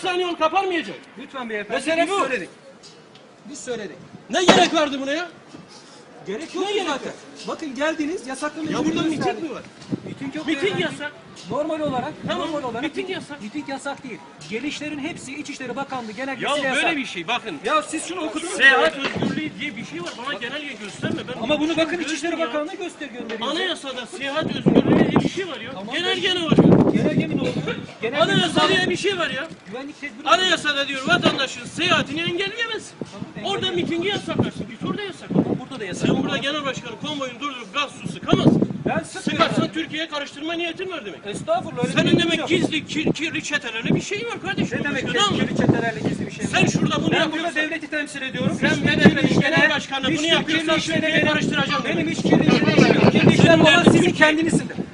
saniye yol kapanmayacak. Lütfen beyefendi. Mesele biz bu. söyledik. Biz söyledik. Ne gerek vardı buna ya? Gerek yok Ne gerek zaten. Bakın geldiniz yasaklamayı Ya burada miting mi var? Miting yok Miting yasak. Normal olarak, Tamam, normal olarak miting yasak. Miting yasak değil. Gelişlerin hepsi İçişleri Bakanlığı Ya genelgesiyle yasak. böyle bir şey bakın. Ya siz şunu okudunuz mu? Seyahat özgürlüğü diye bir şey var. Bana genelge gösterme. Ben Ama bunu bakın Gördüm İçişleri ya. Bakanlığı göster gönderiyor. Anayasada seyahat özgürlüğü diye bir şey var ya. Tamam. Genelge ne var? Genelge mi ne Genelge Anayasa diye bir şey var ya. Güvenlik tedbiri. Anayasada diyor vatandaşın seyahatini engelleyemezsin. Orada mitingi yasaklarsın. Git orada yasakla. Burada da yasak. Sen burada genel başkanı konvoyunu durdurup gaz su sıkamazsın. Ben. Sıkarsan Türkiye'ye karıştırma niyetin var demek. Estağfurullah öyle Senin demek gizli kir, kirli çetelerle bir şey var kardeşim. Ne demek Başka ne kirli çetelerle gizli bir şey? Sen şurada bunu ben yapıyorsun. burada devleti temsil ediyorum. Sen kirli genel başkanı bunu yapıyorsan Türkiye'yi benim- karıştıracağım Benim hiç kirli işlerim yok. Kirli işlerim olan sizin.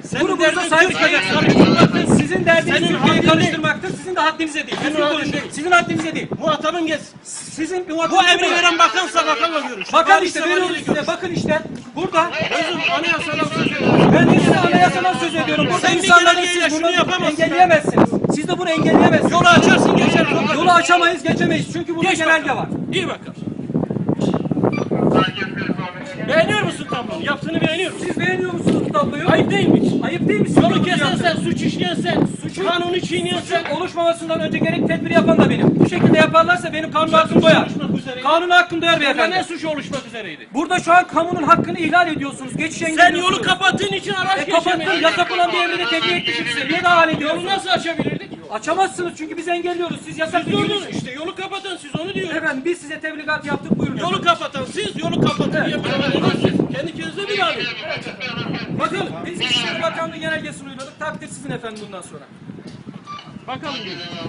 Senin Grubunuza derdin sahip karıştırmaktır. Sizin derdiniz Senin Türkiye'yi karıştırmaktır. Sizin de haddinize değil. Senin Sizin haddin konuşun. değil. Sizin haddinize değil. Muhatabın geç. Sizin bir Bu emri veren bakansa bakanla görüş. Bakan işte veriyoruz size. Bakın işte burada. Özüm anayasadan söz ediyorum. Ben de size anayasadan söz ediyorum. Burada Sen insanların siz bunu engelleyemezsiniz. Siz de bunu engelleyemezsiniz. Yolu açarsın geçer. Yolu açamayız, geçemeyiz. Çünkü burada genelge var. İyi bakalım. Beğeniyor musun tablonu? Yaptığını beğeniyor musun? Siz beğeniyor musunuz tabloyu? Ayıp değil mi? Ayıp değil mi? Yolu kesen sen, suç işleyen sen, suçu kanunu çiğneyen sen. Oluşmamasından önce gerek tedbiri yapan da benim. Bu şekilde yaparlarsa benim kanun hakkım doyar. Kanun hakkım doyar Burada ne beyefendi. suç oluşmak üzereydi? Burada şu an kamunun hakkını ihlal ediyorsunuz. Geçiş Sen engelliyorsunuz. yolu kapattığın için araç E kapattın. Yasak olan bir emri de tebliğ etmişim size. Niye daha hale Yolu ediyorsunuz? nasıl açabilirdik? Açamazsınız çünkü biz engelliyoruz. Siz yasak Siz durdun. ediyorsunuz. İşte yolu kapatın siz onu diyorum. Efendim biz size tebligat yaptık buyurun. Yolu kapatan siz, yolu kapatın diye. Kendi kendinize bir abi. Bakın biz İçişleri Bakanlığı genelgesini uyguladık. Takdir sizin efendim bundan sonra. Bakalım.